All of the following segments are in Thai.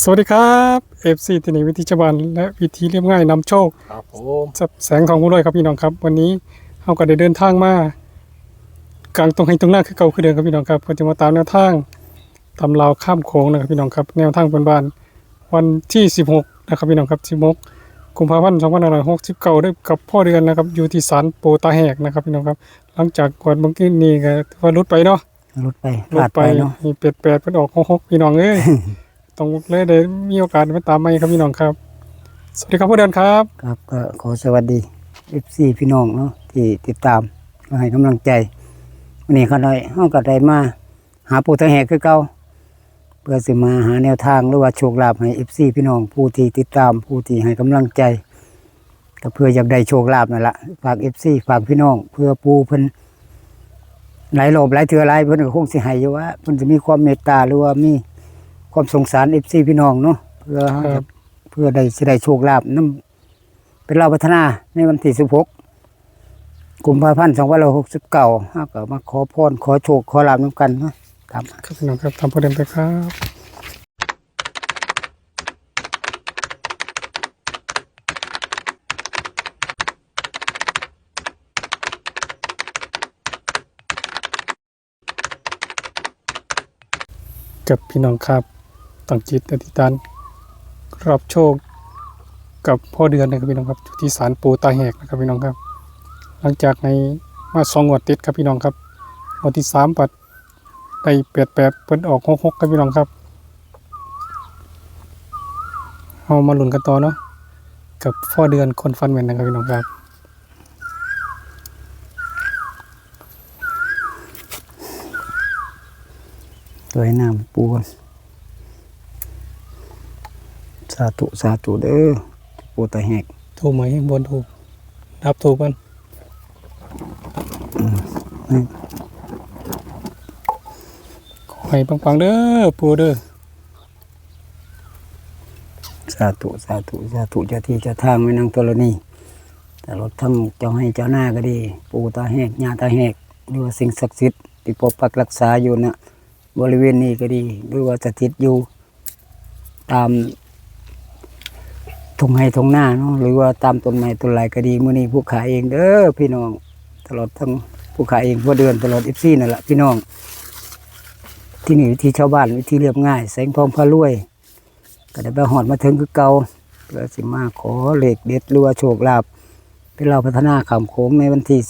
สวัสดีครับ FC ที่นี่วิธีชาวบ้านและวิธีเรียบง่ายนำโชคครับผมกับแสงทองผู้รวยครับพี่น้องครับ วันนี้เราก็ได้เดินทางมากลางตรงให้ตรงหน้าคือเก่าคือเดิมครับพี่น้องครับก็จะมาตามแนวทางตำราวข้ามโค้งนะครับพี่น้องครับแนวทางบนบ้านวันที่ 16นะครับพี่น้องครับ16กุมภาพันธ์2569ได้กับพ่อเดือนนะครับอยู่ที่ศาลโปตาแหกนะครับพี่น้องครับ หลังจากกวดเมื่อกี้นี้ก็ถือว่าหลุดไปเนาะรุดไปพลลาดดไปไปเนาะมีเป็ดแปดเป็นออกหกหกพี่น้องเอ้ย ต้องเลยได้มีโอกาสมาตามใหม่ครับพี่น้องครับ สวัสดีครับผู้เดินครับ ครับก็ขอสวัสดี FC พี่น้องเนาะที่ติดตามก็ให้กำลังใจวันนี้เขาได้เฮาก็ไดมา หาปู่ตะแหกคือเก่าเพื่อสิมาหาแนวทางหรือว่าโชคลาภให้ FC พี่น้องผู้ที่ติดตามผู้ที่ให้กำลังใจ ก็เพื่ออยากได้โชคลาภนั่นแหละฝาก FC ฝากพี่น้อง เพื่อปูเพิ่นหลายรอบหลายเทื่อหลายเพิ่นก็คงสิให้อยู่ว่าเพิ่นจะมีความเมตตาหรือว่ามี ความสงสาร FC พี่น้องเนาะเพื่อเฮาครัจะบ เพื่อได้สิได้โชคลาภนํเป็นเราพัฒนาในวันที่16กุมภาพันธ์2569เฮาก็มาขอพรขอโชคขอลาภนํกันเนาะครับ ครับพี่น้องครับทำผู้เดินไปครับ กับพี่น้องครับ ตั้งจิตอธิษฐานรับโชคกับพ่อเดือนนะครับพี่น้องครับที่ศาลปูตาแหกนะครับพี่น้องครับ หลังจากในมาสองงวดติดครับพี่น้องครับวันที่สามปัดได้เปียนแปลเปิ้นออกหกหกครับพี่น้องครับเอามาหลุนกันต่อเนาะกับพ่อเดือนคนฟันแมนนะครับพี่น้องครับตัวให้น้ำปูน สาธุสาธุเด้อปูตาแหกถูกไหมบนถูกนับถูกกันขอให้ปังๆเด้อปูเด้อสาธุสาธุสาธุเจ้าที่เจ้าทางไว้นางธรณีแต่รถทั้งเจ้าให้เจ้าหน้าก็ดี ปูตาแหกญาตาแหกหรือว่าสิ่งศักดิ์สิทธิ์ที่ปกปักรักษาอยู่นะบริเวณนี้ก็ดีหรือว่าสถิตอยู่ตาม ทงไห้ทงหน้าเนาะหรือว่าตามต้นไม้ต้นไรก็ดีมื้อนี้ผู้ขายเองเด้อพี่น้อง ตลอดทั้งผู้ขายเองผู้เดือนตลอดอิฟซี่นั่นแหละพี่น้อง ที่นี่วิธีชาวบ้านวิธีเรียบง่าย แสงทองพระรวย ก็ได้ไปหอดมาถึงคือเก่าเพื่อสิมาขอเลขเด็ดรือว่าโชคลาภเป็นเราพัฒนาขามโค้งในวันที่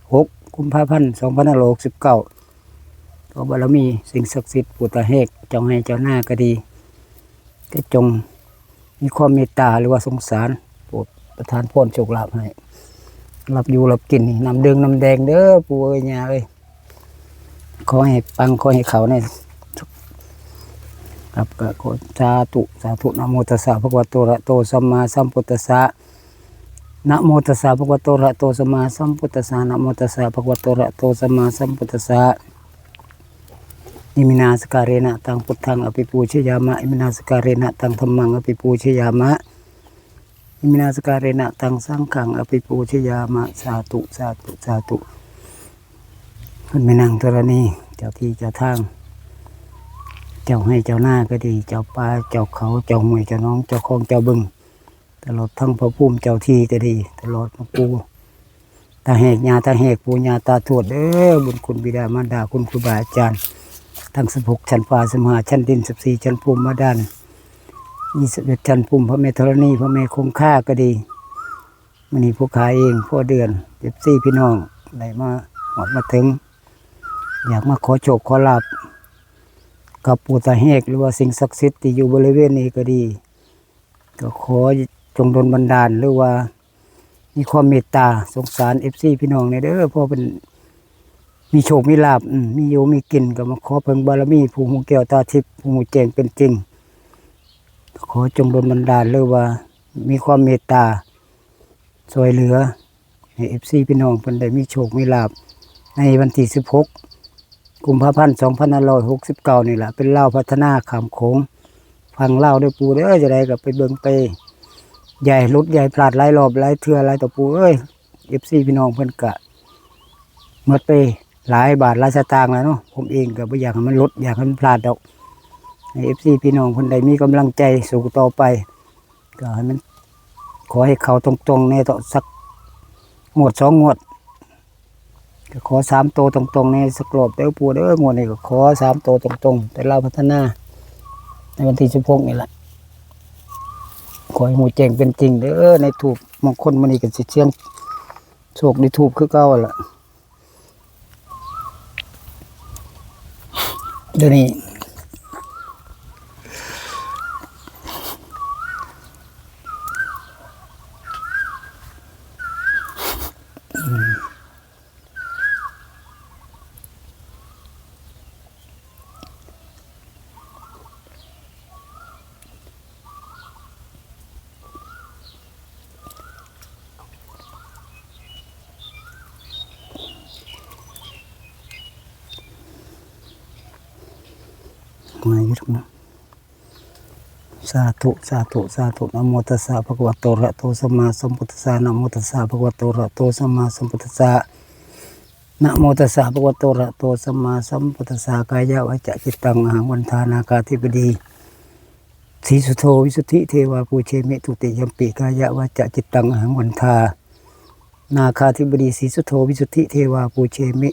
16กุมภาพันธ์2569ขอบารมีสิ่งศักดิ์สิทธิ์ปุตตะเฮกจ้าให้เจ้าหน้าก็ดีก็จง มีความเมตตาหรือว่าสงสารโปรดประทานพรโชคลาภให้รับอยู่รับกินนี่น้ำเดืองน้ำแดงเด้อปู่เอ้ยยาเอ้ยขอให้ปังขอให้เขาในครับก็ขอสาธุสาธุนะโมตัสสะภะคะวะโตระโตสัมมาสัมพุทธัสสะนะโมตัสสะภะคะวะโตระโตสัมมาสัมพุทธัสสะนะโมตัสสะภะคะวะโตระหะโตสัมมาสัมพุทธัสสะ อิมินาสการเนะตังพุทธังอภิปูชยามะอิมินาสการเนะตังธัมมังอภิปูชยามะอิมินาสการเนะตังสังฆังอภิปูชยามะสาธุสาธุสาธุขึ้นไปนั่งธรณีเจ้าที่เจ้าทาง เจ้าให้เจ้าหน้าก็ดี เจ้าป่าเจ้าเขาเจ้าห้วยเจ้าน้องเจ้าคลองเจ้าบึง ตลอดทั้งพระภูมิเจ้าที่ก็ดี ตลอดพระปูตาแหกญาตาแหกปูญาตาทวดเด้อบุญคุณบิดามารดาคุณครูบาอาจารย์ ทั้งสิบหกชั้นฟ้าสมหาชั้นดินสิบสี่ชั้นภูมิมาดานยี่สิบเอ็ดชั้นภูมิพระเมธรณีพระเมคงค่าก็ดีมันนี้ผู้ขายเองพ่อเดือนเจ็บซี่พี่น้องได้มาหอดมาถึง อยากมาขอโชคขอลาบกับปูตาเฮกหรือว่าสิ่งศักดิ์สิทธิ์ที่อยู่บริเวณนี้ก็ดี ก็ขอจงดลบันดาลหรือว่ามีความเมตตาสงสารเอฟซีพี่น้องในเด้อพราะเป็น มีโชคมีลาบมีอยู่มีกินก็มาขอเพิ่งบารมีผู้หูแก้วตาทิพย์ผู้หูแจงเป็นจริง ขอจงดลบันดาลหรือว่า มีความเมตตาช่วยเหลือให้เอฟซีพี่น้องเพิ่นได้มีโชคมีลาบในวันที่สิบหกกุมภาพันธ์สองพันห้าร้อยหกสิบเก้านี่แหละเป็นเล่าพัฒนาขามโขงฟังเล่าด้วยปูเด้อจะได้กับไปเบิ่งไป ใหญ่รุดใหญ่พลาดหลายรอบหลายเทื่อหลายต่อปูเอ้ยเอฟซีพี่น้องเพิ่นกะหมดไป หลายบาทหลายสตางค์แล้วเนาะผมเองก็บ่อยากให้มันลดอยากให้มันพลาดดอกให้ FC พี่น้องคนใดมีกำลังใจสู่ต่อไป ก็ให้มัน ขอให้เขาตรงๆในต่อสักงวดสองงวดก็ขอสามโตตรงๆในสกรอบเด้อปูเด้องวดนี้ก็ขอสามโตตรงๆ แต่เราพัฒนา ในวันที่สิบหกนี่แหละขอให้หูแจงเป็นจริงเด้อในถูกมงคลมันนี่ก็สิเชียงโชคในถูกคือเก่าล่ะ เดี๋ยวนี้ มาอยู่ตรงนั้นสา ธุสาธุสาธุนะโมตัสสะภะคะวะโตระโตสัมมาสัมพุทธัสสะนะโมตัสสะภะคะวะโตระโตสัมมาสัมพุทธัสสะนะโมตัสสะภะคะวะโตระโตสัมมาสัมพุทธัสสะกายะวาจาจิตตังหังวันทานาคาธิปดีสีสุโธวิสุทธิเทวาปูเชมิตุติยัมปิกายะวาจาจิตตังหังวันทานาคาธิบดีสีสุโธวิสุทธิเทวาปูเชมิ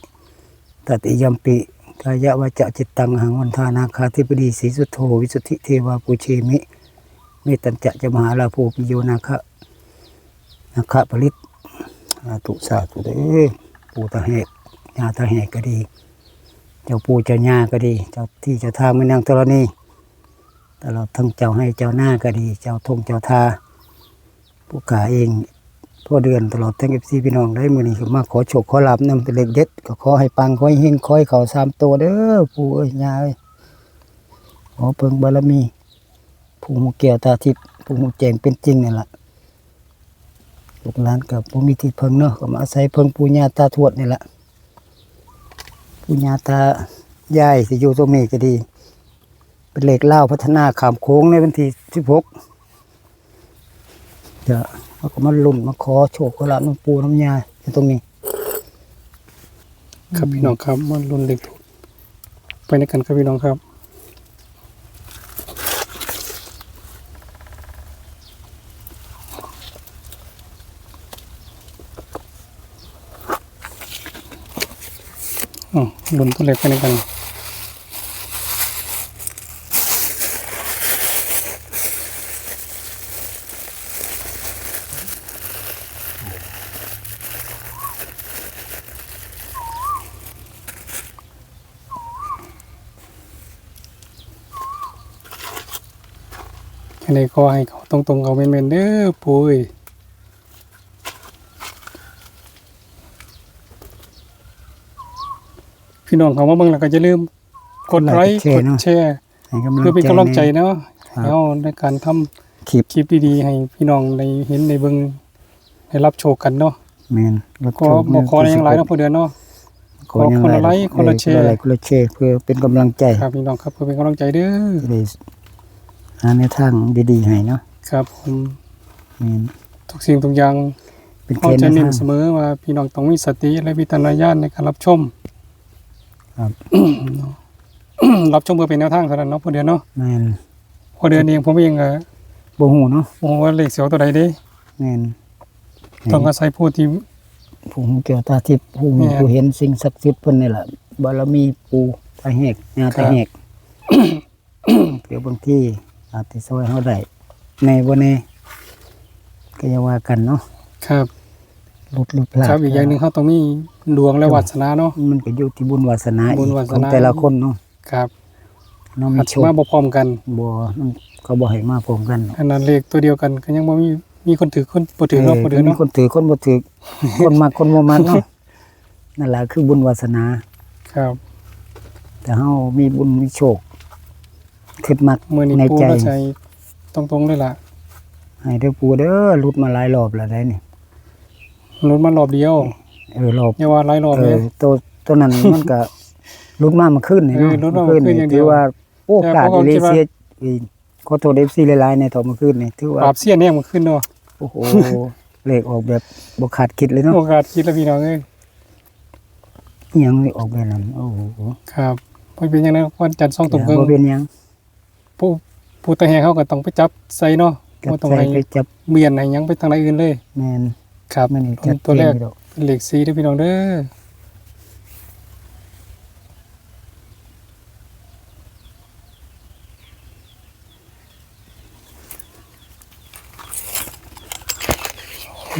ตติยัมปิกายะวาจาจิตตังหังวันทานาคาธิบดีสีสุโธวิสุทธิเทวาปูเชมิ เมตตัญจะจะมหาลาภูปิโยนาคะนาคะผลิตสาธุสาธุเด้อปูตาเหกญาตาเหกก็ดี เจ้าปูเจ้าญาก็ดี เจ้าที่เจ้าทางไม่นางตรณีตลอดทั้งเจ้าให้เจ้าหน้าก็ดี เจ้าทงเจ้าทาผู้กาเองทั่วเดือนตลอดทั้งเอฟซีพี่น้องได้มือนี้ก็มาขอโชคขอลาบนำเป็นเล็กเด็ดก็ขอให้ปังขอให้เฮงขอให้เขาสามตัวเด้อปูเอ้ยยาเอ้ยขอเพิ่งบารมี ผู้หูเกี่ยวตาทิพย์ผู้หูแจงเป็นจริงนี่แหละลูกหลานกับผู้มีที่เพิ่งเนาะก็มาอาศัยเพิ่งปู่ย่าตาทวดนี่แหละปู่ย่าตายายสิอยู่ตรงนี้ก็ดี เป็นเหล็กเล่าพัฒนาขามโค้งในวันที่สิบหกจะเขาก็มาลุ่นมาขอโชคขอลาบน้ำปูน้ำยาอยู่ตรงนี้ ครับพี่น้องครับมันรุนเล็กถูกไปในกันครับพี่น้องครับ อ๋อลุนตัวเล็กไปในกันอันนี้ก็ให้เขาตรงๆเขาเป็นๆเด้อปุ้ย พี่น้องเขามาเบิ่งแล้วก็จะลืมกดไลค์กดแชร์ให้กำลังเพื่อเป็นกำลังใจในเนาะครับแล้วในการทำคลิปคลิปดีๆ ให้พี่น้องได้เห็นได้เบิ่งได้รับโชคกันเนาะแมนรับก็ชมบอกขออะไรอย่างไรเนาะพอเดือนเนาะขออย่างคนไรละไลค์คนละแชร์เออคนละไลค์คนละแชร์เพื่อเป็นกำลังใจครับพี่น้องครับเพื่อเป็นกำลังใจเด้อจะได้หาแนวทางดีๆให้เนาะครับผมแมนทุกสิ่งทุกอย่างเป็นเขาแค่แนจะวเน้นทางเสมอว่าพี่น้องต้องมีสติและวิจารณญาณในการรับชม ครับรับชมเพื่อเป็นแนวทางเท่านั้นเนาะพอเดือนเนาะแมนพอเดือนเองผมเองก็บ่ฮู้เนาะโอ้โหว่าเลขเสียวตัวใดเด้แมนต้องอาศัยผู้ที่ผู้หูเกี่ยวตาทิพย์ผู้มีแม่นผู้เห็นสิ่งศักดิ์สิทธิ์เพิ่นนี่แหละบารมีปู่ตาแหกญาครัตาบแหกเดี๋ยวบางที่อาจจะซอยเฮาได้ในบ่แน่ก็อย่าว่ากันเนาะครับหลุดหลุดพลาดครับอีกอย่างหนึ่งเขาต้องมี ดวงและวาสนาเนาะ มันก็อยู่ที่บุญวาสนาบุอีญกวาสของนาแต่ละคนเนาะครับเนาะมีอาจโชจะคมาบ่พร้อมกันบ่มันเขาบ่ให้มาพร้อมกันอันนั้นเลขตัวเดียวกันก็ยังบ่มีมีคนถือคนบ่ถือเนาะพอเดือนมีเนาะคนถือคนบ่ถือ คนมักคนบ่มักเนาะนั่นแหละคือบุญวาสนา ครับแต่เฮามีบุญมีโชคคิดมักมื้อนี้ในปูใจก็ใจตรงๆเลยล่ะให้เด้อปู่เด้อหลุดมาหลายรอบแล้วได้นี่ลดมารอบเดียว เออรอบอย่าว่าหลายรอบเอเลอยตัวตัวนั้นมันก็หลุดมาเมาขึ้นนี่เออเนาะหลุดมาเมื่อเมื่อคืนอย่างเดีถืยวอว่าโอกาสแต่ผมก็อิเลคิดว่า เซียอีขอโทษ FC หลายๆในตอนเมื่อคืนนี่ถือว่าปราบเสี้ยนแน่มันขึ้นเนาะโอ้โหเลขออกแบบบ่คาดคิดเลยเนาะโอกาสคิดแล้วพี่น้องเอ้ยอิหยังนี่ออกแบบนั้นโอ้โหครับบ่เป็นหยังไงวันจันทร์สองตุ่มครึ่งบ่เป็นหยังผู้ผู้ตะแหงเขาก็ต้องไปจับใส่เนาะจับบ่ต้องใส่ให้ไปจับเมียนให้หยังไปทางไหนอื่นเลย แมนครับ มันนี่จัดตัวแรกเจนอยู่ดอก เหล็กซีด้อพี่น้องเด้อ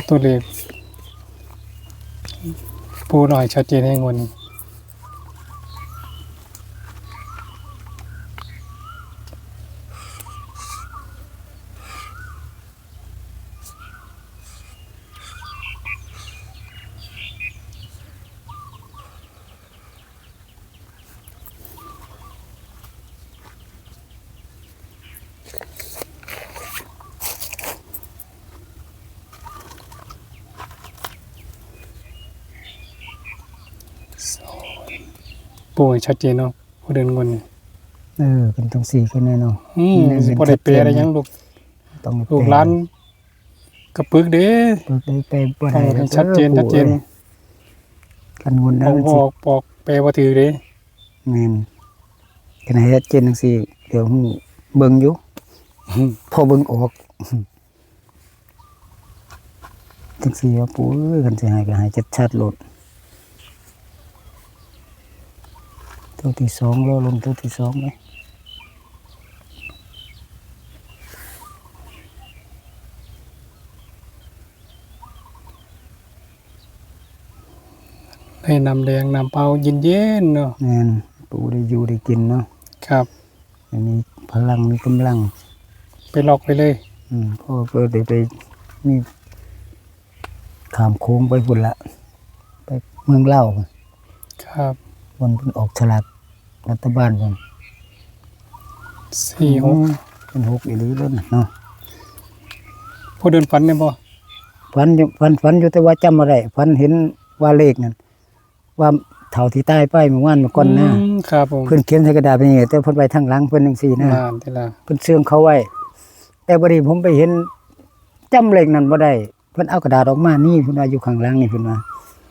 ตัวเลขปูหน่อยชัดเจนให้งวดนี้ ปูให้ชัดเจนเนาะผู้เดินงวดนี้เออเป็นต้องสี่กันแน่เนอนอืมแม่นสิบ่ได้เปรอะไรหยังลูกต้องลูกหลานกระปึกเด้เปิดได้ไปบ่ต้ได้องให้ชัดเจนชัดเจนกันงุนบได้อกมันบสิอกบอกแปลว่าถือเด้แม่นกันให้ชัดเจนจังซี่เดี๋ยวฮู้เบิ่งอยู่พอเบิ่งออกจังซี่ว่าปูเอ้ยกันสิให้ก็ให้ชัดๆโลด ตัวที่สองรอลงตัวที่สองไหมให้น้ำแดงน้ำเปล่าเย็นๆเนาะแม่นปูได้อยู่ได้กินเนาะครับอันนี้พลังมีกำลัง ไปล็อกไปเลย อืมพ่อก็ได้ไปนี่ขามโค้งไปพุ่นละ ไปเมืองเล่าวพุ่นครับ วันเพิ่นออกฉลากรัฐบาลพุ่นสี่หกเป็นหกอีหลีแล้วนะเนาะผู้เดินฝันเนี่ยบ่ฝันอยู่ฝันฝันอยู่แต่ว่าจำอะไรฝันเห็นว่าเลขนั่นว่าเท่าที่ใต้ป้ายเมื่อวานเมื่อก่อนนะอืมครับผมเพิ่นเขียนใส่กระดาษไปนี่แต่เพิ่นไปทางหลังเพิ่นจังซี่นะ นานทีละเพิ่นเสื่องเขาไว้ แต่บัดนี้ผมไปเห็นจำเลขนั้นบ่ได้ เพิ่นเอากระดาษออกมานี่เพิ่นว่าอยู่ข้างหลังนี่เพิ่นว่า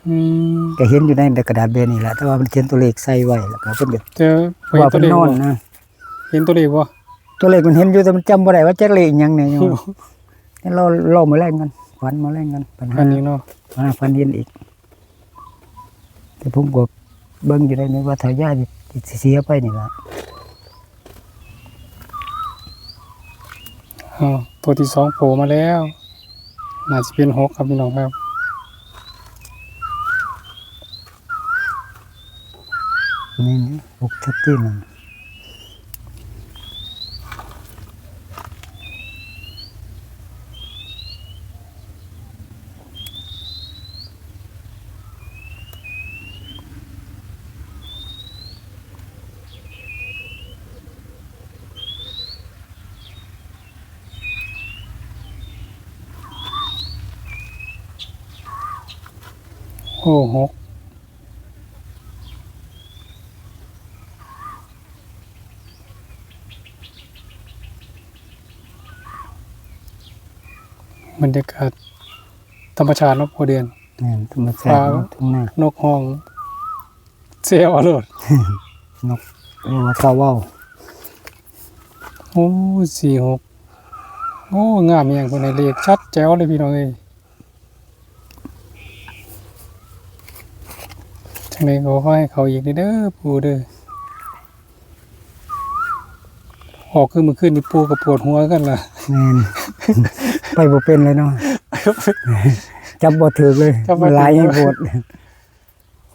อืมก็เห็นอยู่ในกระดาษเบนนี่แหละแต่ว่ามันเขียนตัวเลขใส่ไว้แล้วก็เพิ่นก็เจอเห็นว่าตัเพิ่วนเลขนอนบ่นะเห็นตัวเลขบ่ตัวเลขมันเห็นอยู่แต่มันจำบ่ได้ว่าจักเลขหยังเนี่ยโยมงั้นเราเรามาแลกกันฝันมาแลกกันปัญหา อันนี้เนาะปัญหาฝันเห็นอีก แต่ผมก็เบิ่งอยู่ได้ในว่าทายาทสิเสียไปนี่ล่ะอ๋อตัวที่สองโผล่มาแล้วน่าจะเป็นหกครับพี่น้องครับ นี่นี่หกชัดเจนนั่น โอ้หก บรรยากาศธรรมชาติเนาะพอเดือนแม่นธรรมชาติฟ้าเนาะทุ่งนานกห้องเซลอรดนกเรียกว่าเกาเว้าโอ้สี่หกโอ้งามอย่างคนในเลขชัดแจ๋วเลยพี่น้องเอ้ยจังไดก็ขอให้เขาอีกเด้อปูเด้อออกคือมือขึ้นนี่ปูกับปวดหัวกันล่ะแม่น ไปบ่เป็นเลยเนาะจับบ่ถูกเลยจับบ่ถูกมันหลายให้โพด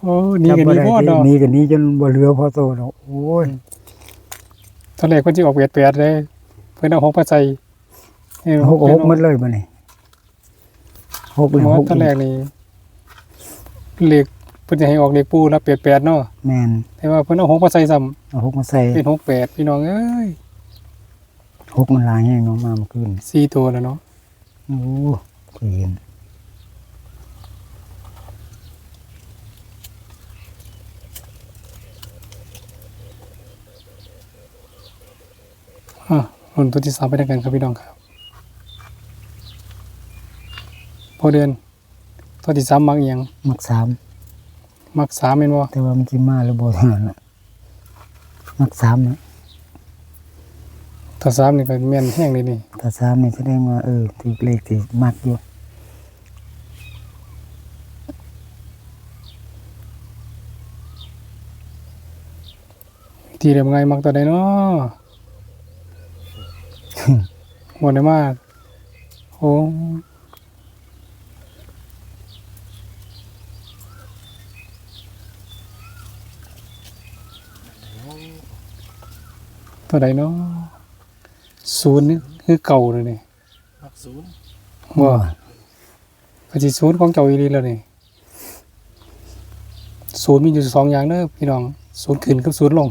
โอ้นี่กันนี่จำพอบ่ดได้เนาะนี่กันนี้จนบ่เหลือพอโตเนาะโอ้ยตอนแรกเพิ่นสิออกเวียดแปดเลยเพิ่นเอาหกมาใส่เออหกหกหมันเลยบ่นี่หกผมเลยว่าหกตอนแรกนี่เลขเพิ่นจะให้ออกเลขปูแล้วแปดแปดเนาะแม่นแต่ว่าเพิ่นเอาหกมาใส่ซ้ำเอาหกมาใส่เป็นหกแปดพี่น้องเอ้ยหกมันหลายให้น้องมาเมื่อคืนสี่ตัวแล้วเนาะ โอ้เคยเห็นอะรุ่นตัวที่สามไปด้วยกันครับพี่น้องครับ พอเดือน ตัวที่สามมักอหยังมักสามมักสามเป็นบ่แต่ว่ามันสิมาหรือบ่เท่านั้นน่ะมักสามนะ ถ้าสามนี่ก็แม่นแห้งเลยนี่ถ้าสามนี่แสดงว่าเออถือเลขที่มักอยู่ทีเดียวไงมักตัวใดเนาะหมดเลยมาก โอ้ตัวใดเนาะ ศูนย์นี่คือเก่าเลยนี่มักศูนย์ว่าก็สิศูนย์ของเจ้าอีหลีแล้วนี่ศูนย์มีอยู่สองอย่างเด้อพี่น้องศูนย์ขึ้นกับศูนย์ลง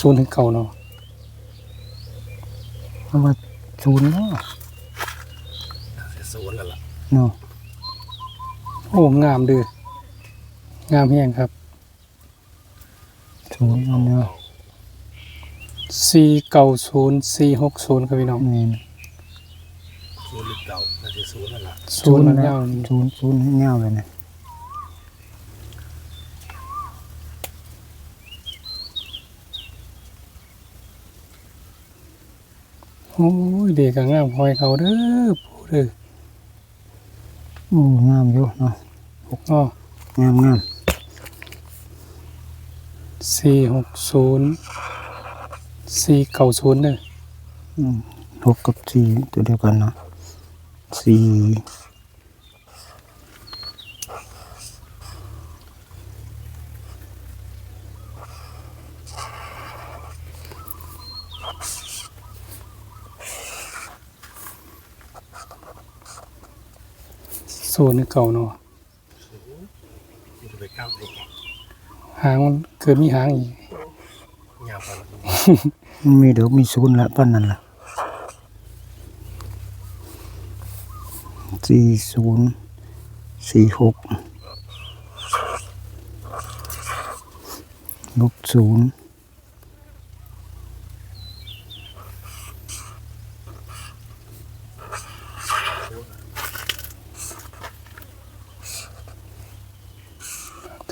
ศูนย์ถึงเก่าเนาะเพราะว่าศูนย์เนาะศูนย์นั่นแหละเนาะโอ้งามเดืองามแห้งครับ ศูนย์เนาะสี่เก่าศูนย์สี่หกศูนย์ครับพี่น้องนี่ศูนย์หรือเก่าน่าจะศูนย์นั่นแหละศูนย์มันยาวศูนย์ศูนย์ให้ยาวเลยนะโอ้ยเด็กก็งามหอยเขาเด้อผู้เด้อโอ้งามอยู่เนาะอ๋องามงาม สี่หกศูนย์สี่เก่าศูนย์เด้ออืมหกกับสี่ตัวเดียวกันเนาะสี่ศูนย์นี่เก่าเนาะ หางมันเกิดมีหางอีกยาวไปมันมีเดี๋ยวมีศูนย์ละปั้นนั่นละสี่ศูนย์สี่หกลบศูนย์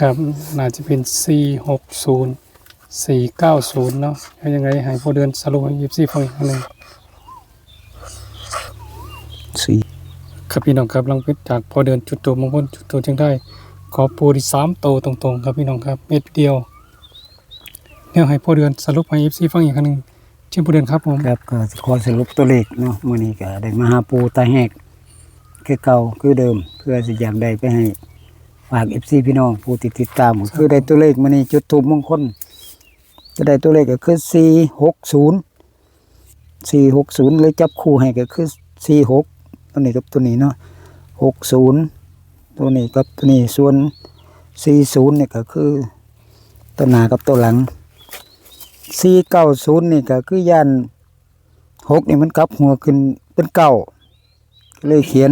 ครับน่าจะเป็นสี่หกศูนย์สี่เก้าศูนย์เนาะแล้วยังไงให้พอเดือนสรุปให้ยิบซี่ฟังอีกครั้งหนึ่งสี่ครับพี่น้องครับหลังจากพอเดินจุดตัวมงคลจุดตัวจึงได้ ขอปูที่สามโตวตรงๆ ครับพี่น้องครับเม็ดเดียวเนี่ยให้พอเดือนสรุปให้ยิบซี่ฟังอีกครั้งหนึ่งชื่อพอเดือนครับผมครับก็ขอสรุปตัวเลขเนาะมื้อนี้ก็ได้มาหาปูตาแหกคือเก่าคือเดิม เพื่อสิอยากได้ไปให้ ฝาก FC พี่น้องผู้ติดติดตามก็คือได้ตัวเลขมื้อนี้จุดทูปมงคลจะได้ตัวเลขก็คือ460 460เลยจับคู่ให้ก็คือ46ตัวนี้กับตัวนี้เนาะ60ตัวนี้กับตัวนี้ส่วน40เนี่ยก็คือตัวหน้ากับตัวหลัง490นี่ก็คือย่านหกนี่มันกลับหัวขึ้นเป็นเก้าก็เลยเขียน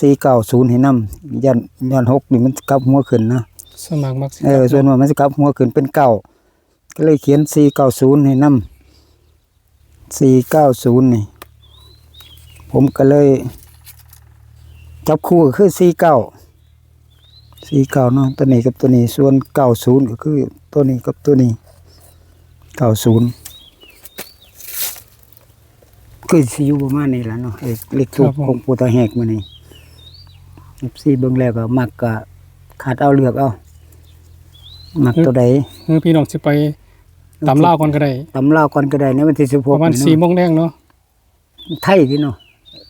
490ให้นำย่านย่านหกนี่มันกลับหัวขึ้นนะสมัครมักสิเออส่วนว่ามันสิกลับหัวขึ้นเป็นเก้าก็เลยเขียน490ให้นำ490นี่ ผมก็เลย จับคู่ก็คือ49 49เนาะตัวนี้กับตัวนี้ ส่วน90ก็คือตัวนี้กับตัวนี้90คือสิอยู่ประมาณนี้แหละเนาะเอกเล็กทุกของปูตาแหกมานี่ FC เบิ่งแล้วก็มักก็ขาดเอาเลือกเอามักตัวใดเออพี่น้องสิไปตามล่าวก่อนก็ได้ตำลาวก่อนก็ได้ในวันที่16ประมาณนี่สี่เนาะโมงแดงเนาะไทยพี่เนาะ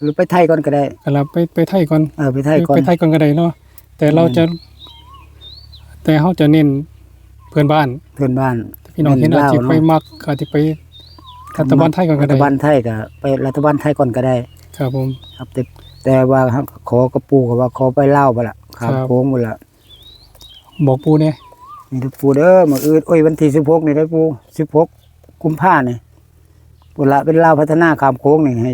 หรือไปไทยก่อนก็ได้ก็เราไปไปไทยก่อนเออไปไทยก่อนไปไทยก่อนก็ได้เนาะแต่เราจะ แต่เขาจะเน้นเพื่อนบ้าน เพื่อนบ้านพี่น้องที่น่าลาวจะไปเนาะมักอาจจะไปรัฐบาลไทยก่อนก็รัได้ฐบาลไทยก็ไปรัฐบาลไทยก่อนก็ได้ ครับผมครับแต่ แต่ว่าขอกระปูก็ว่าขอไปเล่าวบ่ล่ะข้ามครับโค้งบ่ล่ะบอกปูเนี่ยนี่ถ้าปูเด้อมื้ออื่นโอ้ยวันที่16นี่ได้อปู16กุมภานี่ปูละเป็นลาวพัฒนาข้ามโค้งนี่ให้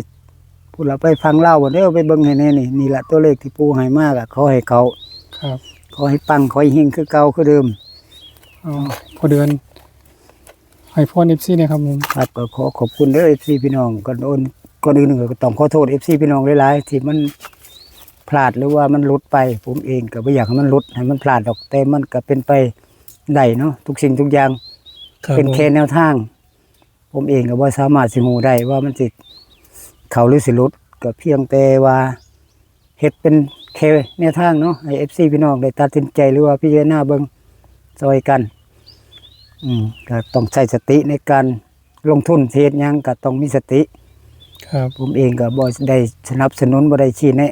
ปูละไปฟังเล่าวบ่เด้อไปเบิ่งให้แน่นี่นี่ล่ะตัวเลขที่ปูให้มากอะขอให้เขาครับขอให้ปังขอให้เฮงคือเก่าคือเดิมอ๋อพอเดือนให้พ่อนิฟซี่เนี่ยครับผมครับก็ขอขอบคุณเด้อ FC พี่น้องก่อนอื่น ก่อนอื่นก็ต้องขอโทษ FC พี่น้องหลายๆที่มันพลาดหรือว่ามันหลุดไป ผมเองก็บ่อยากให้มันหลุดให้มันพลาดดอกแต่มันก็เป็นไปได้เนาะทุกสิ่งทุกอย่าง ครับเป็นผม แค่แนวทาง ผมเองก็บ่สามารถสิฮู้ได้ว่ามันสิเขาหรือสิหลุดก็เพียงแต่ว่าเฮ็ดเป็นแค่แนวทางเนาะให้ FC พี่น้องได้ตัดสินใจหรือว่าพิจารณาเบิ่งซอยกัน อืมก็ต้องใช้สติในการลงทุนเทศหยังก็ต้องมีสติ ครับ ผมเองก็บ่ได้สนับสนุนบ่ได้ชี้แนะ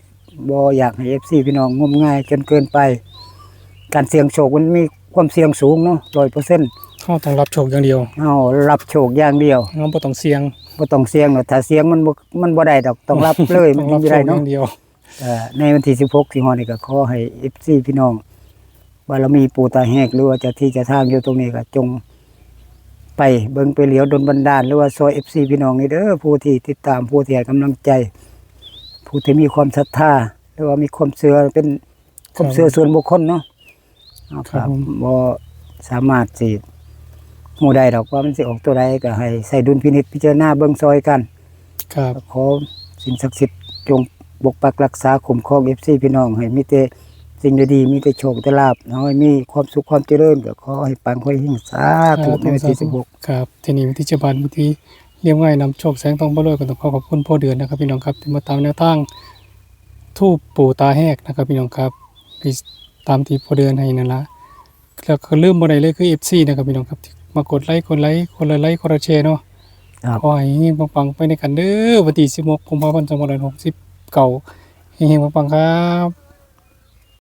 บ่อยากให้ FC พี่น้องงมงายจนเกินไป การเสี่ยงโชคมันมีความเสี่ยงสูงเนาะ100%เขาต้องรับโชคอย่างเดียวเฮารับโชคอย่างเดียวเราบ่ต้องเสี่ยงบ่ต้องเสี่ยงหรอกถ้าเสี่ยงมันบ่มันบ่ได้ดอกต้องรับเลยมันต้องรับบ่โชได้คอเนาะย่างเดียวเอ่อในวันที่16สิงหาคมนี่ก็ขอให้ FC พี่น้องบารมีปู่ตาแหกหรือว่าเจะที่เจะทางอยู่ตรงนี้ก็จง ไปเบิ่งไปเหลียวดลบันดาลหรือว่าซอย FC พี่น้องนี่เด้อผู้ที่ติดตามผู้ที่ให้กำลังใจ ผู้ที่มีความศรัทธาหรือว่ามีความเชื่อเป็นความเชื่อส่วนบุคคลเนาะเอาครับบ่สามารถสิฮู้ได้ดอกว่ามันสิออกตัวใดก็ให้ใส่ดุลพินิจพิจารณาเบิ่งซอยกัน ครับ ขอสิ่งศักดิ์สิทธิ์จงปกปักรักษาคุ้มครอง FC พี่น้องให้มีแต่ สิ่งดีๆมีแต่โชคแต่ลาภให้มีความสุขความเจริญก็ขอให้ปังขอให้หิ่งสาธุในวันที่16ครับทีนี้วิธีจบันวิธีเรียกง่ายนำโชคแสงทองบ่รวยก็ต้องขอขอบคุณพ่อเดือนนะครับพี่น้องครับที่มาตามแนวทางทูปปู่ตาแหกนะครับพี่น้องครับที่ตามที่พ่อเดือนให้นั่นละแล้วก็ลืมบ่ได้เลยคือ FC นะครับพี่น้องครับที่มากดไลค์กดไลค์คนละไลค์คนละแชร์เนาะครับขอให้เฮงๆปังๆไปในกันเด้อวันที่16กุมภาพันธ์2569เฮงๆปังๆครับ